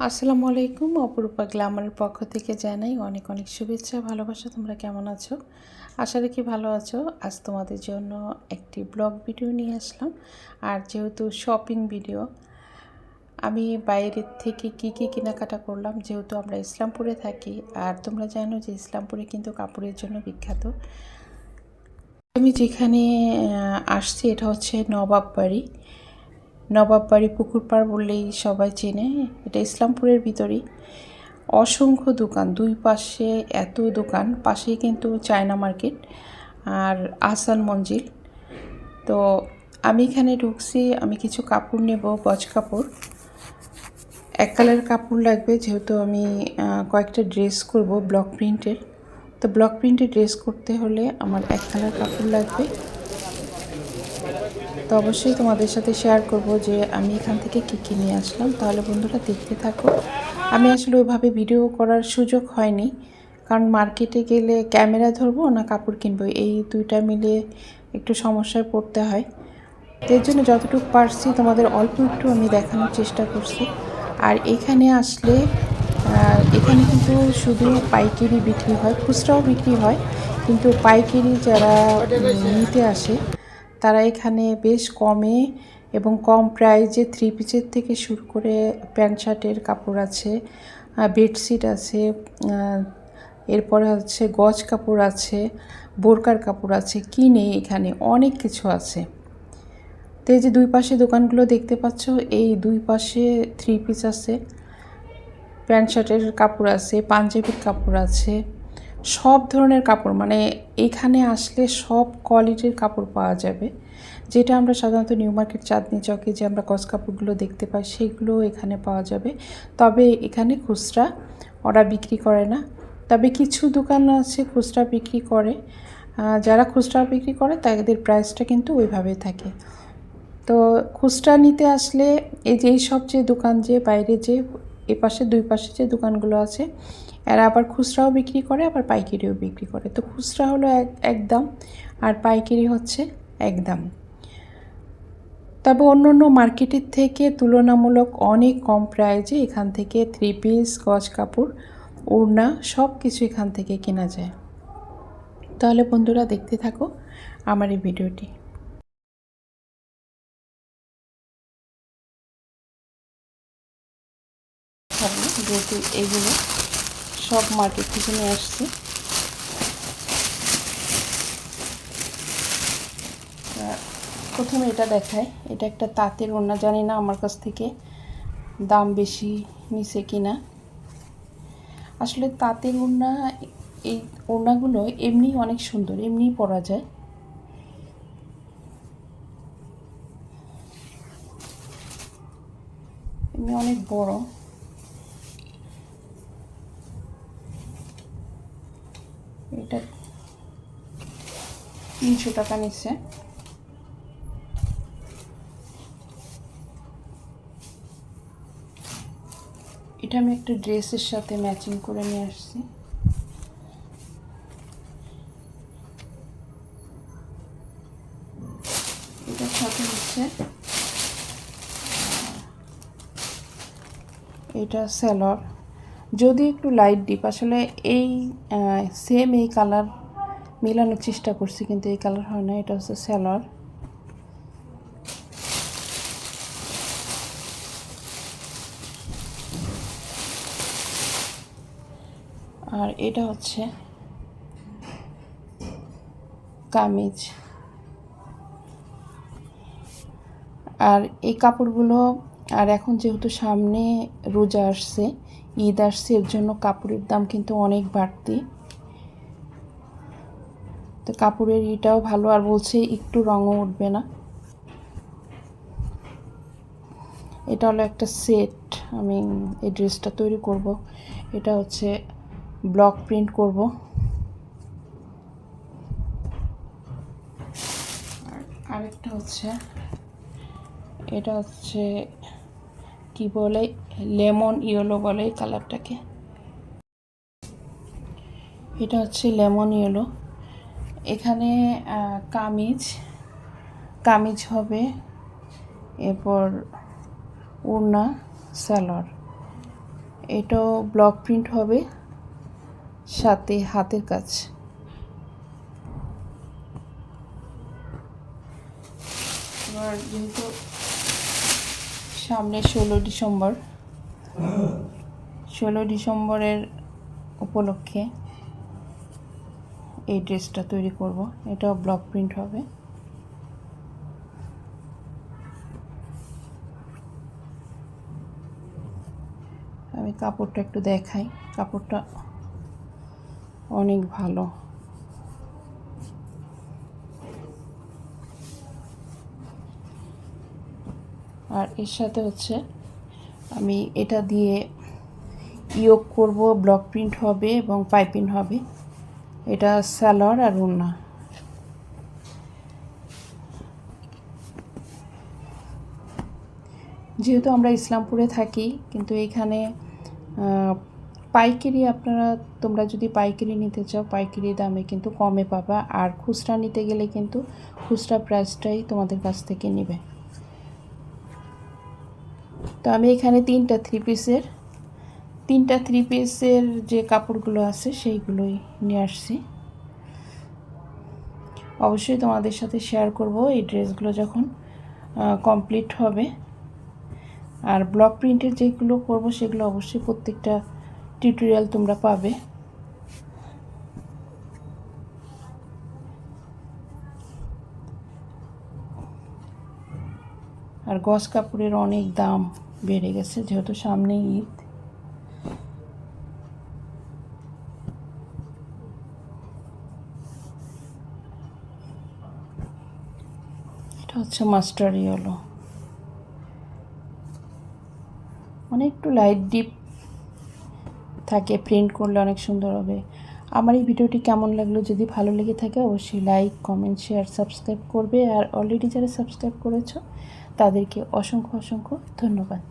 আসসালামু আলাইকুম। অপরূপা গ্ল্যামারের পক্ষ থেকে জানাই অনেক অনেক শুভেচ্ছা, ভালোবাসা। তোমরা কেমন আছো? আশা রাখি ভালো আছো। আজ তোমাদের জন্য একটি ব্লগ ভিডিও নিয়ে আসলাম। আর যেহেতু শপিং ভিডিও, আমি বাইরের থেকে কি কি কেনাকাটা করলাম, যেহেতু আমরা ইসলামপুরে থাকি, আর তোমরা জানো যে ইসলামপুরে কিন্তু কাপড়ের জন্য বিখ্যাত। আমি যেখানে আসছি, এটা হচ্ছে নবাব বাড়ি নবাববাড়ি পুকুর পাড় বললেই সবাই চেনে, এটা ইসলামপুরের ভিতরেই। অসংখ্য দোকান, দুই পাশে এত দোকান, পাশেই কিন্তু চায়না মার্কেট আর আহসান মঞ্জিল। তো আমি এখানে ঢুকছি, আমি কিছু কাপড় নেব, গজ কাপড়। এক কালার কাপড় লাগবে, যেহেতু আমি কয়েকটা ড্রেস করব ব্লক প্রিন্টের। তো ব্লক প্রিন্টের ড্রেস করতে হলে আমার এক কালার কাপড় লাগবে। তো অবশ্যই তোমাদের সাথে শেয়ার করব যে আমি এখান থেকে কী কী নিয়ে আসলাম। তাহলে বন্ধুরা দেখতে থাকো। আমি আসলে ওইভাবে ভিডিও করার সুযোগ হয়নি। কারণ মার্কেটে গেলে ক্যামেরা ধরবো না কাপড় কিনবো? এই দুইটা মিলে একটু সমস্যায় পড়তে হয়। এর জন্য যতটুকু পারছি তোমাদের অল্প একটু আমি দেখানোর চেষ্টা করছি। আর এখানে আসলে এখানে কিন্তু শুধু পাইকারি বিক্রি হয়, খুচরাও বিক্রি হয়। কিন্তু পাইকারি যারা নিতে আসে তারা এখানে বেশ কমে এবং কম প্রাইজে থ্রি পিসের থেকে শুরু করে প্যান্ট শার্টের কাপড় আছে বেডশিট আছে এরপরে হচ্ছে গজ কাপড় আছে, বোরকার কাপড় আছে কিনে এখানে? অনেক কিছু আছে। তো এই যে দুই পাশে দোকানগুলো দেখতে পাচ্ছ, এই দুই পাশে থ্রি পিস আছে প্যান্ট শার্টের কাপড় আছে, পাঞ্জাবির কাপড় আছে। সব ধরনের কাপড় মানে এখানে আসলে সব কোয়ালিটির কাপড় পাওয়া যাবে। যেটা আমরা সাধারণত নিউ মার্কেট, চাঁদনি চকে যে আমরা কস কাপড়গুলো দেখতে পাই সেগুলো এখানে পাওয়া যাবে। তবে এখানে খুচরা ওরা বিক্রি করে না। তবে কিছু দোকান আছে খুচরা বিক্রি করে। যারা খুচরা বিক্রি করে, তাদের প্রাইসটা কিন্তু ওইভাবে থাকে। তো খুচরা নিতে আসলে এই যে এইসব যে দোকান যে বাইরে যে এ পাশে দুই পাশে যে দোকানগুলো আছে এরা আবার খুচরাও বিক্রি করে, আবার পাইকারিও বিক্রি করে। তো খুচরা হলো এক দাম আর পাইকারি হচ্ছে এক দাম তবে অন্য অন্য মার্কেটের থেকে তুলনামূলক অনেক কম প্রাইজে এখান থেকে থ্রি পিস গজ কাপড়, ওড়না সব কিছু এখান থেকে কেনা যায়। তাহলে বন্ধুরা দেখতে থাকো আমার এই ভিডিওটি। এগুলো সব মার্কেট থেকে নিয়ে আসছি। প্রথমে এটা দেখায় এটা একটা তাঁতের ওড়না, জানি না আমার কাছ থেকে দাম বেশি নিছে কিনা। আসলে তাঁতের ওড়না, এই ওড়নাগুলো এমনি অনেক সুন্দর, এমনি পরা যায়। এমনি অনেক বড় এটা তিনশো টাকা নিচ্ছে। এটা আমি একটা ড্রেসের সাথে ম্যাচিং করে নিয়ে আসছি। এটার সাথে হচ্ছে, এটা স্যালর যদি একটু লাইট ডিপ আসলে এই সেম এই কালার মেলানোর চেষ্টা করছি, কিন্তু এই কালার হয় না, এটা হচ্ছে স্যালর আর এটা হচ্ছে কামিজ। আর এই কাপড়গুলো, আর এখন যেহেতু সামনে রোজা আসছে, ঈদ আসছে, এর জন্য কাপড়ের দাম কিন্তু অনেক বাড়তি। তো কাপড়ের ইটাও ভালো, আর বলছে একটু রঙও উঠবে না। এটা হলো একটা সেট আমি এই ড্রেসটা তৈরি করব। এটা হচ্ছে ব্লক প্রিন্ট করব। আর আরেকটা হচ্ছে, এটা হচ্ছে কি বলে লেমন ইয়েলো বলে এই কালারটাকে এটা হচ্ছে লেমন ইয়েলো এখানে কামিজ কামিজ হবে, এরপর উড়না, স্যালোয়ার। এটাও ব্লক প্রিন্ট হবে সাথে হাতের কাজ। এবার যেহেতু সামনে ষোলো ডিসেম্বর, ষোলো ডিসেম্বরের উপলক্ষে এই ড্রেসটা তৈরি করব। এটাও ব্লক প্রিন্ট হবে। আমি কাপড়টা একটু দেখাই। কাপড়টা অনেক ভালো। আর এর সাথে হচ্ছে আমি এটা দিয়ে ইয়োগ করব। ব্লক প্রিন্ট হবে এবং পাইপিং হবে। এটা স্যালোয়ার আর ওড়না যেহেতু আমরা ইসলামপুরে থাকি, কিন্তু এখানে পাইকারি আপনারা, তোমরা যদি পাইকারি নিতে চাও, পাইকারি দামে কিন্তু কমে পাবা। আর খুচরা নিতে গেলে কিন্তু খুচরা প্রাইসটাই তোমাদের কাছ থেকে নেবে। তো আমি এখানে তিনটা থ্রি পিসের তিনটা থ্রি পিসের যে কাপড়গুলো আছে, সেইগুলোই নিয়ে আসছি। অবশ্যই তোমাদের সাথে শেয়ার করব এই ড্রেসগুলো যখন কমপ্লিট হবে। আর ব্লক প্রিন্টের যেগুলো করব, সেগুলো অবশ্যই প্রত্যেকটা টিউটোরিয়াল তোমরা পাবে। আর গস কাপড়ের অনেক দাম বেড়ে গেছে, যেহেতু সামনে ঈদ। এটা হচ্ছে মাস্টার ইয়েলো অনেক একটু লাইট ডিপ থাকে প্রিন্ট করলে অনেক সুন্দর হবে। আমার এই ভিডিওটি কেমন লাগল যদি ভালো লেগে থাকে অবশ্যই লাইক কমেন্ট শেয়ার সাবস্ক্রাইব করবে। আর অলরেডি যারা সাবস্ক্রাইব করেছ, তাদেরকে অসংখ্য অসংখ্য ধন্যবাদ।